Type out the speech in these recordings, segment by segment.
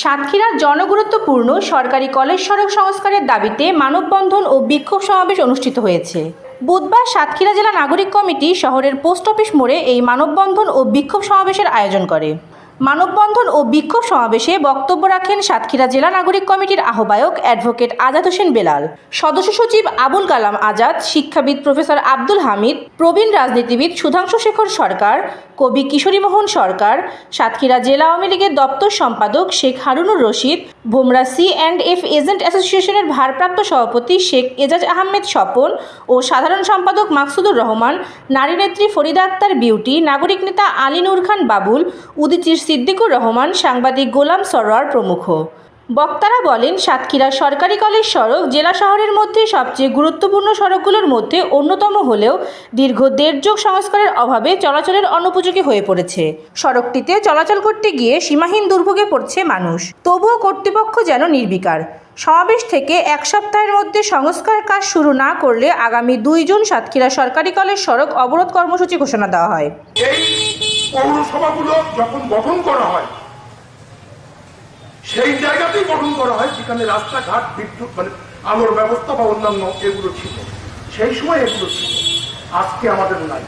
সাতক্ষীরার জনগুরুত্বপূর্ণ সরকারি কলেজ সড়ক সংস্কারের দাবিতে মানববন্ধন ও বিক্ষোভ সমাবেশ অনুষ্ঠিত হয়েছে। বুধবার সাতক্ষীরা জেলা নাগরিক কমিটি শহরের পোস্ট অফিস মোড়ে এই মানববন্ধন ও বিক্ষোভ সমাবেশের আয়োজন করে। মানববন্ধন ও বিক্ষোভ সমাবেশে বক্তব্য রাখেন সাতক্ষীরা জেলা নাগরিক কমিটির আহ্বায়ক অ্যাডভোকেট আজাদ হোসেন বেলাল। সদস্য সচিব আবুল কালাম আজাদ, শিক্ষাবিদ প্রফেসর আব্দুল হামিদ, প্রবীণ রাজনীতিবিদ সুধাংশু শেখর সরকার, কবি কিশোরী মোহন সরকার, সাতক্ষীরা জেলা আওয়ামী লীগের দপ্তর সম্পাদক Sheikh Harunur Rashid Bhomra C and F agent অ্যাসোসিয়েশনের ভারপ্রাপ্ত সভাপতি শেখ এজাজ আহমেদ স্বপন ও সাধারণ সম্পাদক মাকসুদুর রহমান, নারী নেত্রী ফরিদা আক্তার বিউটি, নাগরিক নেতা আলী নূর খান বাবুল উদিচির সিদ্দিকুর রহমান, সাংবাদিক গোলাম সরোয়ার প্রমুখ। বক্তারা বলেন, সাতক্ষীরা সরকারি কলেজ সড়ক জেলা শহরের মধ্যে সবচেয়ে গুরুত্বপূর্ণ সড়কগুলোর মধ্যে অন্যতম হলেও দীর্ঘ দেড় যোগ সংস্কারের অভাবে চলাচলের অনুপযোগী হয়ে পড়েছে। সড়কটিতে চলাচল করতে গিয়ে সীমাহীন দুর্ভোগে পড়ছে মানুষ। তবুও কর্তৃপক্ষ যেন নির্বিকার। সমাবেশ থেকে এক সপ্তাহের মধ্যে সংস্কার কাজ শুরু না করলে আগামী দুই জুন সাতক্ষীরা সরকারি কলেজ সড়ক অবরোধ কর্মসূচি ঘোষণা দেওয়া হয়। পৌরসভাগুলো যখন গঠন করা হয় সেই জায়গাতেই গঠন করা হয় যেখানে রাস্তাঘাট, বিদ্যুৎ মানে আলোর ব্যবস্থা বা অন্যান্য এগুলো ছিল। সেই সময় এগুলো ছিল। আজকে আমাদের নাই।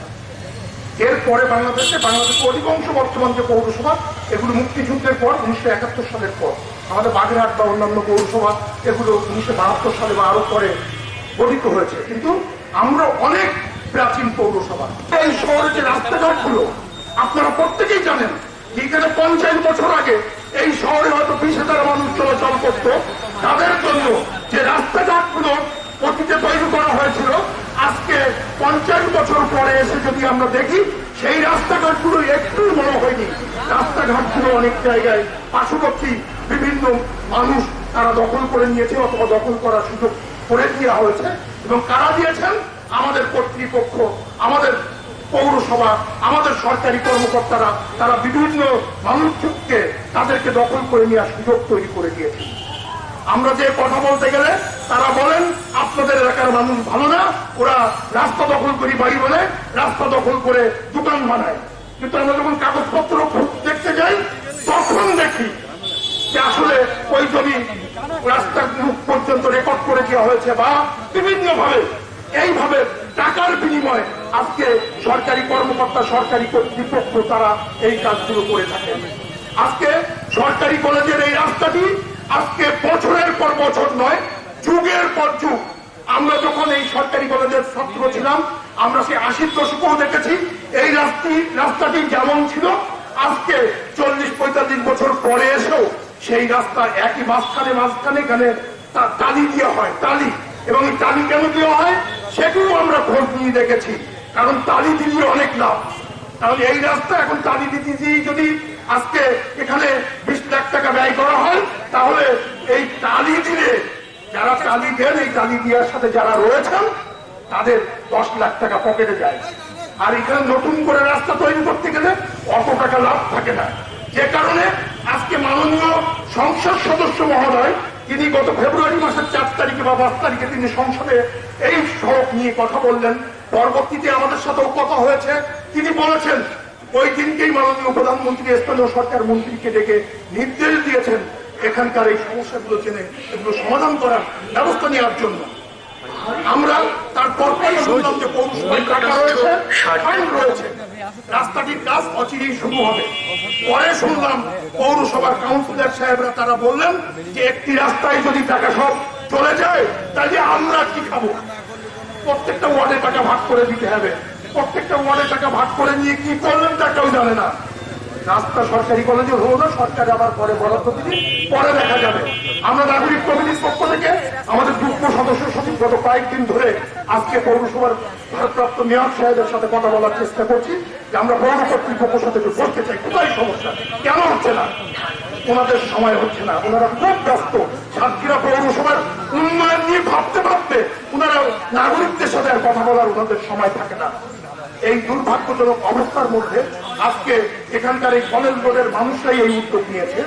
এরপরে বাংলাদেশে, বাংলাদেশের অধিকাংশ বর্তমান যে পৌরসভা, এগুলো মুক্তিযুদ্ধের পর উনিশশো একাত্তর সালের পর। আমাদের বাগেরহাট বা অন্যান্য পৌরসভা, এগুলো উনিশশো বাহাত্তর সালে বা আরও পরে গঠিত হয়েছে। কিন্তু আমরা অনেক প্রাচীন পৌরসভা। এই শহরের যে রাস্তাঘাটগুলো, আপনারা প্রত্যেকেই জানেন এখানে পঞ্চাশ বছর আগে শহরে হয়তো বিশ হাজার মানুষ চলাচল করত। তাদের জন্য যে রাস্তাঘাটগুলো অতীতে তৈরি করা হয়েছিল, আজকে পঞ্চাশ বছর পরে এসে যদি আমরা দেখি, সেই রাস্তাঘাটগুলো একটু বড় হয়নি। রাস্তাঘাটগুলো অনেক জায়গায় পার্শ্ববর্তী বিভিন্ন মানুষ তারা দখল করে নিয়েছে, অথবা দখল করার সুযোগ করে দেওয়া হয়েছে। এবং কারা দিয়েছেন? আমাদের কর্তৃপক্ষ, আমাদের পৌরসভা, আমাদের সরকারি কর্মকর্তারা, তারা বিভিন্ন মানুষকে তাদেরকে দখল করে নেওয়ার সুযোগ তৈরি করে দিয়েছে আমরা যে কথা বলতে গেলে, তারা বলেন, আপনাদের এলাকার মানুষ ভালো না, ওরা রাস্তা দখল করি বাড়ি বলে, রাস্তা দখল করে দোকান বানায়। কিন্তু আমরা যখন কাগজপত্র দেখতে যাই, তখন দেখি যে আসলে ওই জমি রাস্তার মুখ পর্যন্ত রেকর্ড করে দেওয়া হয়েছে বা বিভিন্ন ভাবে এইভাবে টাকার বিনিময়ে আজকে সরকারি কর্মকর্তা, সরকারি কর্তৃপক্ষ তারা এই কাজগুলো করে থাকে। আজকে সরকারি কলেজের এই রাস্তাটি আজকে বছরের পর বছর নয়, যুগের পর যুগ। আমরা যখন এই সরকারি কলেজের ছাত্র ছিলাম, আমরা সেই আশির দশকেও দেখেছি, এই রাস্তাটি রাস্তাটি যেমন ছিল, আজকে চল্লিশ, পঁয়তাল্লিশ বছর পরে এসেও সেই রাস্তা একই মাঝখানে মাঝখানে এখানে তালি দেওয়া হয়, টালি। এবং টালি কেন দেওয়া হয়? সেগুলো আমরা খোঁজ নিয়ে দেখেছি। কারণ টালি দিলে অনেক লাভ। তাহলে এই রাস্তা এখন টালি দিতে যদি আজকে এখানে বিশ লাখ টাকা ব্যয় করা হয়, তাহলে এই টালি দিলে যারা টালি দেন, এই টালি দেওয়ার সাথে যারা রয়েছেন, তাদের দশ লাখ টাকা পকেটে যায়। আর এখানে নতুন করে রাস্তা তৈরি করতে গেলে অত টাকা লাভ থাকে না। যে কারণে আজকে মাননীয় সংসদ সদস্য মহোদয় তিনি গত ফেব্রুয়ারি মাসের চার তারিখে বা পাঁচ তারিখে তিনি সংসদে এই সড়ক নিয়ে কথা বললেন। পরবর্তীতে আমাদের সাথেও কথা হয়েছে। তিনি বলেছেন, ওই দিনকেই মাননীয় প্রধানমন্ত্রী, স্থানীয় সরকার মন্ত্রীকে ডেকে নির্দেশ দিয়েছেন এখানকার এই সমস্যাগুলো জেনে, এগুলো সমাধান করার ব্যবস্থা নেওয়ার জন্য। আমরা তারপর যে পৌরসভায় টাকা রয়েছে ফাইন রয়েছে। রাস্তাটির কাজ অচিরেই শুরু হবে। পরে শুনলাম পৌরসভার কাউন্সিলর সাহেবরা তারা বললেন যে, একটি রাস্তায় যদি টাকা সব চলে যায়, তাহলে আমরা কি খাব? প্রত্যেকটা ওয়ার্ডে টাকা ভাগ করে দিতে হবে। প্রত্যেকটা ওয়ার্ডে টাকা ভাগ করে নিয়ে কি করলেন তা কেউ জানে না। রাস্তা সরকারি কলেজে হলো না, সরকার আবার পরে বরাদ্দ দিবি, পরে দেখা যাবে। আমরা নাগরিক কমিটির পক্ষ থেকে আমাদের যুগ্ম সদস্য সচিব গত কয়েকদিন ধরে আজকে পৌরসভার ভারপ্রাপ্ত মেয়র সাহেবের সাথে কথা বলার চেষ্টা করছি যে আমরা পৌর কর্তৃপক্ষের সাথে একটু বলতে চাই। কোথায় সমস্যা? কেন হচ্ছে না? ওনাদের সময় হচ্ছে না। ওনারা খুব ব্যস্ত। সাতক্ষীরা পৌরসভার উন্নয়ন নিয়ে ভাবতে ভাবতে ওনারা নাগরিকদের সাথে আর কথা বলার ওনাদের সময় থাকে না। এই দুর্ভাগ্যজনক অবস্থার মধ্যে আজকে এখানকার এই কলেজ বোর্ডের মানুষরাই এই উদ্যোগ নিয়েছে।